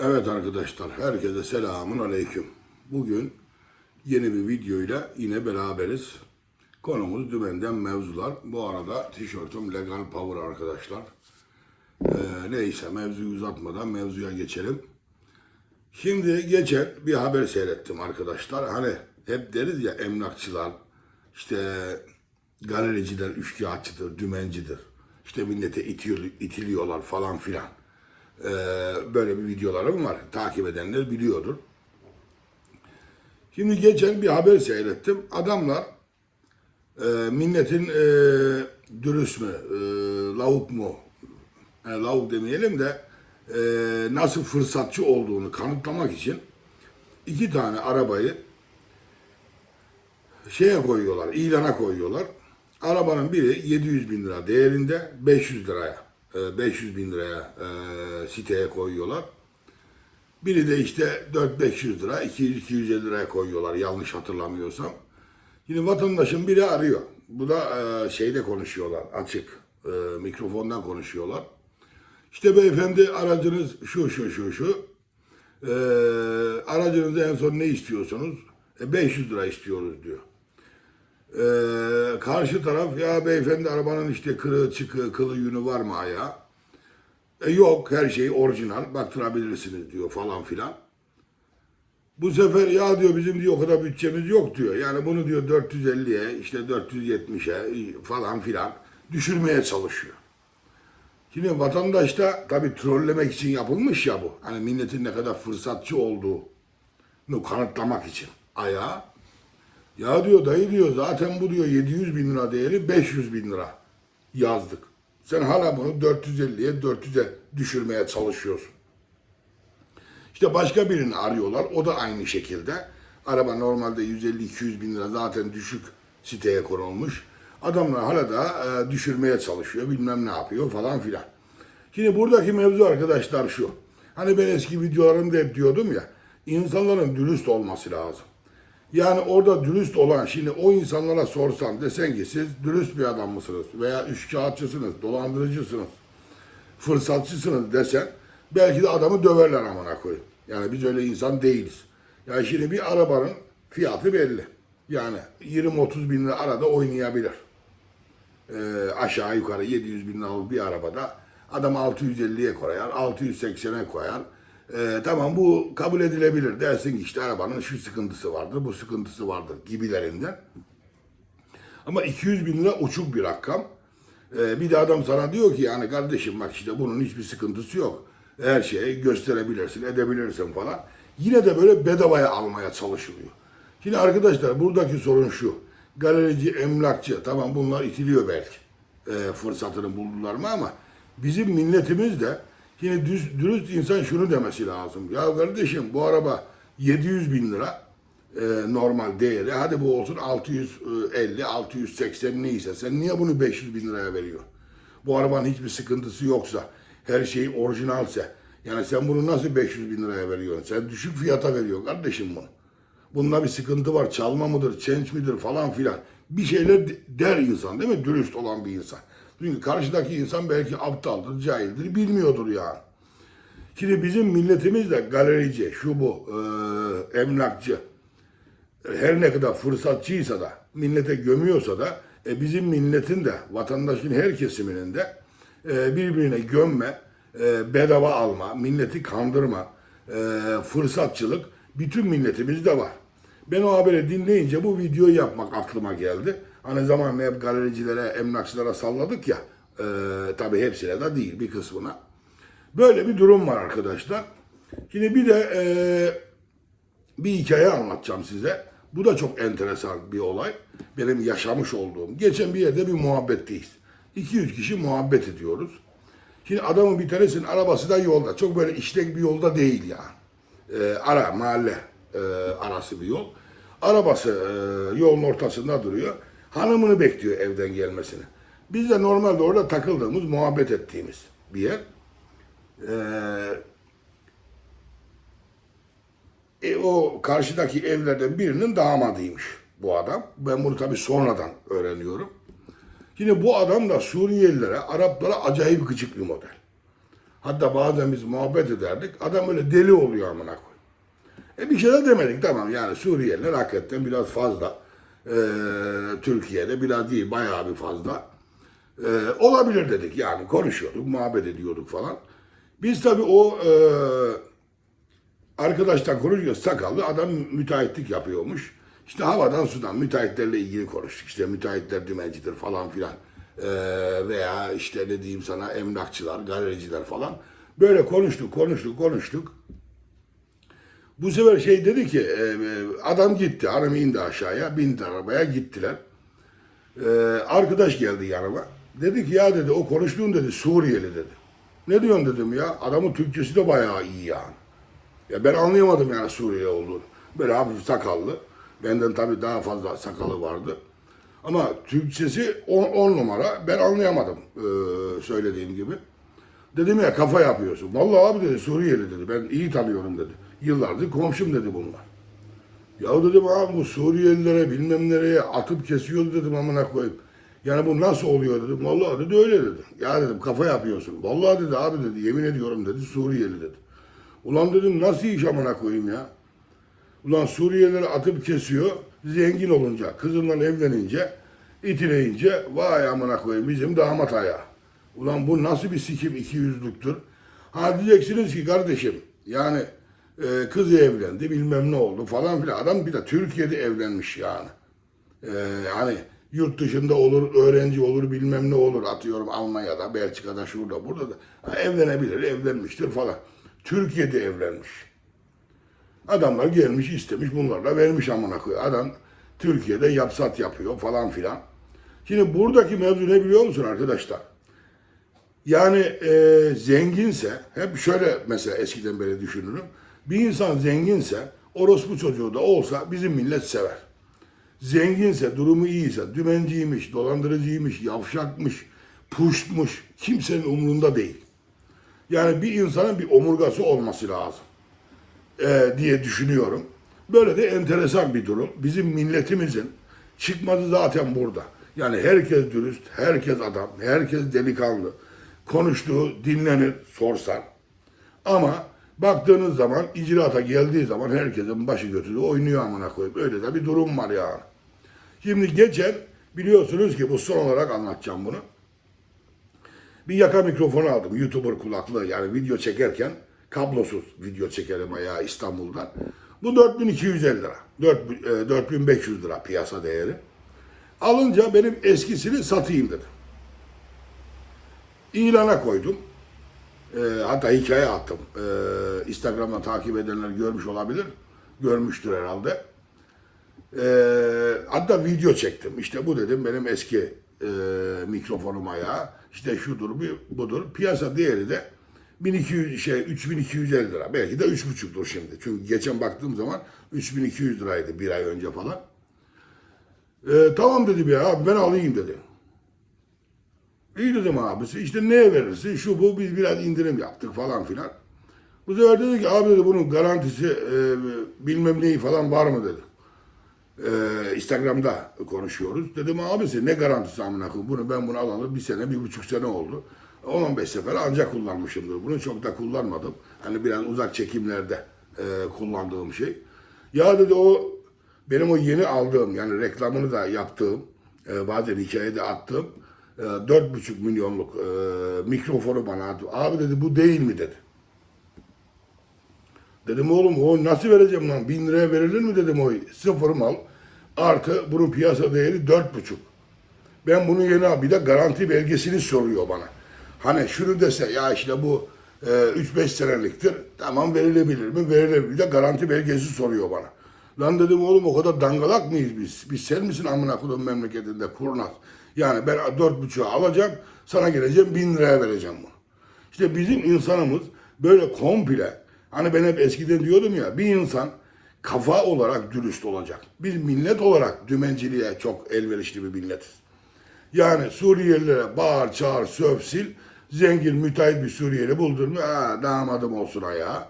Evet arkadaşlar, herkese selamun aleyküm. Bugün yeni bir videoyla yine beraberiz. Konumuz dümenden mevzular. Bu arada tişörtüm Legal Power arkadaşlar. Ee, neyse mevzuyu uzatmadan mevzuya geçelim. Şimdi geçen bir haber seyrettim arkadaşlar. Hani hep deriz ya emlakçılar, işte galericiler üçkağıtçıdır, dümencidir. İşte millete itiyor, itiliyorlar falan filan. Ee, böyle bir videolarım var. Takip edenler biliyordur. Şimdi geçen bir haber seyrettim. Adamlar e, milletin e, dürüst mü, e, lavuk mu, e, lavuk demeyelim de e, nasıl fırsatçı olduğunu kanıtlamak için iki tane arabayı şeye koyuyorlar, ilana koyuyorlar. Arabanın biri 700 bin lira değerinde 500 liraya, 500 bin liraya e, siteye koyuyorlar. Biri de işte 4-500 lira, 200-250 liraya koyuyorlar yanlış hatırlamıyorsam. Yine vatandaşın biri arıyor. Bu da e, şeyde konuşuyorlar açık, e, mikrofondan konuşuyorlar. İşte beyefendi aracınız şu şu şu şu. E, aracınızda en son ne istiyorsunuz? E, 500 lira istiyoruz diyor. Ee, karşı taraf ya beyefendi arabanın işte kırığı çıkığı kılı yünü var mı ayağı? E, yok her şey orijinal baktırabilirsiniz diyor falan filan. Bu sefer ya diyor bizim diyor o kadar bütçemiz yok diyor. Yani bunu diyor 450'ye işte 470'e falan filan düşürmeye çalışıyor. Şimdi vatandaş da tabii trollemek için yapılmış ya bu. Hani milletin ne kadar fırsatçı olduğunu kanıtlamak için ayağa. Ya diyor dayı diyor zaten bu diyor 700 bin lira değeri 500 bin lira yazdık. Sen hala bunu 450'ye 400'e düşürmeye çalışıyorsun. İşte başka birini arıyorlar. O da aynı şekilde. Araba normalde 150-200 bin lira zaten düşük siteye konulmuş. Adamlar hala da e, düşürmeye çalışıyor. Bilmem ne yapıyor falan filan. Şimdi buradaki mevzu arkadaşlar şu. Hani ben eski videolarımda hep diyordum ya. insanların dürüst olması lazım. Yani orada dürüst olan, şimdi o insanlara sorsan desen ki siz dürüst bir adam mısınız veya üçkağıtçısınız, dolandırıcısınız, fırsatçısınız desen belki de adamı döverler amına koyayım. Yani biz öyle insan değiliz. Yani şimdi bir arabanın fiyatı belli. Yani 20-30 bin lira arada oynayabilir. Ee, aşağı yukarı 700 bin liralık bir arabada adam 650'ye koyar, 680'e koyar. Ee, tamam bu kabul edilebilir. Dersin işte arabanın şu sıkıntısı vardır, bu sıkıntısı vardır gibilerinden. Ama 200 bin lira uçuk bir rakam. Ee, bir de adam sana diyor ki yani kardeşim bak işte bunun hiçbir sıkıntısı yok. Her şeyi gösterebilirsin, edebilirsin falan. Yine de böyle bedavaya almaya çalışılıyor. Şimdi arkadaşlar buradaki sorun şu. Galerici, emlakçı tamam bunlar itiliyor belki. Ee, fırsatını buldular mı ama bizim milletimiz de Şimdi düz, dürüst insan şunu demesi lazım. Ya kardeşim bu araba 700 bin lira e, normal değeri. Hadi bu olsun 650, 680 neyse. Sen niye bunu 500 bin liraya veriyor? Bu arabanın hiçbir sıkıntısı yoksa, her şey orijinalse. Yani sen bunu nasıl 500 bin liraya veriyorsun? Sen düşük fiyata veriyorsun kardeşim bunu. Bunda bir sıkıntı var. Çalma mıdır, change midir falan filan. Bir şeyler der insan değil mi? Dürüst olan bir insan. Çünkü karşıdaki insan belki aptaldır, cahildir, bilmiyordur yani. Şimdi bizim milletimiz de galerici, şu bu, e, emlakçı, her ne kadar fırsatçıysa da, millete gömüyorsa da, e, bizim milletin de, vatandaşın her kesiminin de e, birbirine gömme, e, bedava alma, milleti kandırma, e, fırsatçılık bütün milletimizde var. Ben o haberi dinleyince bu videoyu yapmak aklıma geldi. Hani zamanla hep galericilere, emlakçılara salladık ya. E, tabii hepsine de değil, bir kısmına. Böyle bir durum var arkadaşlar. Şimdi bir de e, bir hikaye anlatacağım size. Bu da çok enteresan bir olay. Benim yaşamış olduğum. Geçen bir yerde bir muhabbetteyiz. 200 kişi muhabbet ediyoruz. Şimdi adamın bir tanesinin arabası da yolda. Çok böyle işlek bir yolda değil yani. E, ara, mahalle e, arası bir yol. Arabası e, yolun ortasında duruyor. Hanımını bekliyor evden gelmesini. Biz de normalde orada takıldığımız, muhabbet ettiğimiz bir yer. Ee, e, o karşıdaki evlerden birinin damadıymış bu adam. Ben bunu tabii sonradan öğreniyorum. Yine bu adam da Suriyelilere, Araplara acayip gıcık bir model. Hatta bazen biz muhabbet ederdik. Adam öyle deli oluyor amına koy. E bir şey de demedik tamam yani Suriyeliler hakikaten biraz fazla. Ee, Türkiye'de biraz değil bayağı bir fazla. Ee, olabilir dedik yani konuşuyorduk, muhabbet ediyorduk falan. Biz tabii o e, arkadaştan konuşuyor sakallı adam müteahhitlik yapıyormuş. İşte havadan sudan müteahhitlerle ilgili konuştuk. İşte müteahhitler dümencidir falan filan. Ee, veya işte ne diyeyim sana emlakçılar, galericiler falan. Böyle konuştuk, konuştuk, konuştuk. Bu sefer şey dedi ki e, e, adam gitti, hanım indi aşağıya, bindi arabaya gittiler. Ee, arkadaş geldi yanıma. Dedi ki ya dedi o konuştuğun dedi Suriyeli dedi. Ne diyorsun dedim ya. Adamın Türkçesi de bayağı iyi yani. Ya ben anlayamadım yani Suriyeli olduğunu. Böyle hafif sakallı. Benden tabii daha fazla sakalı vardı. Ama Türkçesi 10 numara. Ben anlayamadım ee, söylediğim gibi. Dedim ya kafa yapıyorsun. Vallahi abi dedi Suriyeli dedi. Ben iyi tanıyorum dedi. Yıllardır komşum dedi bunlar. Ya dedim abi bu Suriyelilere bilmem nereye atıp kesiyordu dedim amına koyayım. Yani bu nasıl oluyor dedim. Vallahi dedi öyle dedi. Ya dedim kafa yapıyorsun. Vallahi dedi abi dedi yemin ediyorum dedi Suriyeli dedi. Ulan dedim nasıl iş amına koyayım ya. Ulan Suriyelileri atıp kesiyor. Zengin olunca, kızından evlenince, itileyince vay amına koyayım bizim damat ayağı. Ulan bu nasıl bir sikim iki yüzlüktür. Ha diyeceksiniz ki kardeşim yani e, kızı evlendi bilmem ne oldu falan filan. Adam bir de Türkiye'de evlenmiş yani. E, hani yurt dışında olur, öğrenci olur bilmem ne olur atıyorum Almanya'da, Belçika'da, şurada, burada da. Ha, evlenebilir, evlenmiştir falan. Türkiye'de evlenmiş. Adamlar gelmiş istemiş bunlarla vermiş amına koyuyor. Adam Türkiye'de yapsat yapıyor falan filan. Şimdi buradaki mevzu ne biliyor musun arkadaşlar? Yani e, zenginse, hep şöyle mesela eskiden beri düşünürüm. Bir insan zenginse, orospu çocuğu da olsa bizim millet sever. Zenginse, durumu iyiyse, dümenciymiş, dolandırıcıymış, yavşakmış, puştmuş, kimsenin umurunda değil. Yani bir insanın bir omurgası olması lazım e, diye düşünüyorum. Böyle de enteresan bir durum. Bizim milletimizin çıkmadı zaten burada. Yani herkes dürüst, herkes adam, herkes delikanlı. Konuştuğu dinlenir, sorsan. Ama baktığınız zaman icraata geldiği zaman herkesin başı götürü oynuyor amına koyup. Öyle de bir durum var yani. Şimdi geçen biliyorsunuz ki bu son olarak anlatacağım bunu. Bir yaka mikrofonu aldım. YouTuber kulaklığı yani video çekerken kablosuz video çekerim ya İstanbul'dan. Bu 4250 lira. 4, e, 4500 lira piyasa değeri. Alınca benim eskisini satayım dedim. İlana koydum. E, hatta hikaye attım. E, Instagram'dan takip edenler görmüş olabilir. Görmüştür herhalde. E, hatta video çektim. İşte bu dedim benim eski e, mikrofonum ayağı. İşte şudur bu- budur. Piyasa değeri de 1200 şey 3250 lira. Belki de 3,5'tur şimdi. Çünkü geçen baktığım zaman 3200 liraydı bir ay önce falan. E, tamam dedim ya abi ben alayım dedi. İyi dedim abisi işte neye verirsin şu bu biz biraz indirim yaptık falan filan. Bu sefer dedi ki abi dedi bunun garantisi e, bilmem neyi falan var mı dedi. E, Instagram'da konuşuyoruz. Dedim abisi ne garantisi amına koyayım bunu ben bunu alalı bir sene bir buçuk sene oldu. 10-15 sefer ancak kullanmışımdır. Bunu çok da kullanmadım. Hani biraz uzak çekimlerde e, kullandığım şey. Ya dedi o benim o yeni aldığım yani reklamını da yaptığım e, bazen hikayede attığım e, 4,5 milyonluk e, mikrofonu bana attı. Abi dedi bu değil mi dedi. Dedim oğlum o nasıl vereceğim lan? Bin liraya verilir mi dedim o sıfır mal. Artı bunun piyasa değeri dört buçuk. Ben bunu yeni al. Bir de garanti belgesini soruyor bana. Hani şunu dese ya işte bu e, 3-5 seneliktir. Tamam verilebilir mi? Verilebilir. De garanti belgesi soruyor bana. Lan dedim oğlum o kadar dangalak mıyız biz? Biz sen misin amına kodum memleketinde kurnaz? Yani ben dört buçuğa alacağım. Sana geleceğim bin liraya vereceğim bunu. İşte bizim insanımız böyle komple hani ben hep eskiden diyordum ya bir insan kafa olarak dürüst olacak. Biz millet olarak dümenciliğe çok elverişli bir milletiz. Yani Suriyelilere bağır, çağır, söv, sil. Zengin, müteahhit bir Suriyeli buldun mu? Damadım olsun ayağı.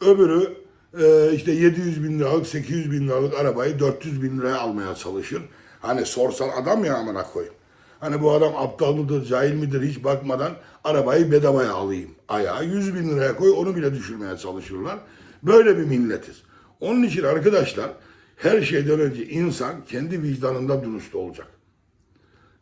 Öbürü e, işte 700 bin liralık, 800 bin liralık arabayı 400 bin liraya almaya çalışır. Hani sorsan adam ya amına koyayım. Hani bu adam aptal mıdır, cahil midir hiç bakmadan arabayı bedavaya alayım. Ayağa 100 bin liraya koy onu bile düşürmeye çalışırlar. Böyle bir milletiz. Onun için arkadaşlar her şeyden önce insan kendi vicdanında dürüst olacak.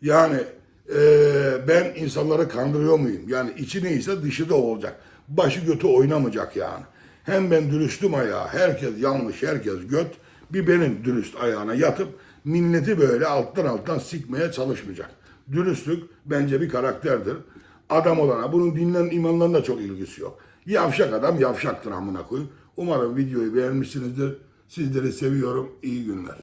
Yani eee, ben insanları kandırıyor muyum? Yani içi neyse dışı da olacak. Başı götü oynamayacak yani. Hem ben dürüstüm ayağa, herkes yanlış, herkes göt. Bir benim dürüst ayağına yatıp milleti böyle alttan alttan sikmeye çalışmayacak. Dürüstlük bence bir karakterdir. Adam olana bunun dinlen imanlarına da çok ilgisi yok. Yavşak adam yavşaktır amına koyayım. Umarım videoyu beğenmişsinizdir. Sizleri seviyorum. İyi günler.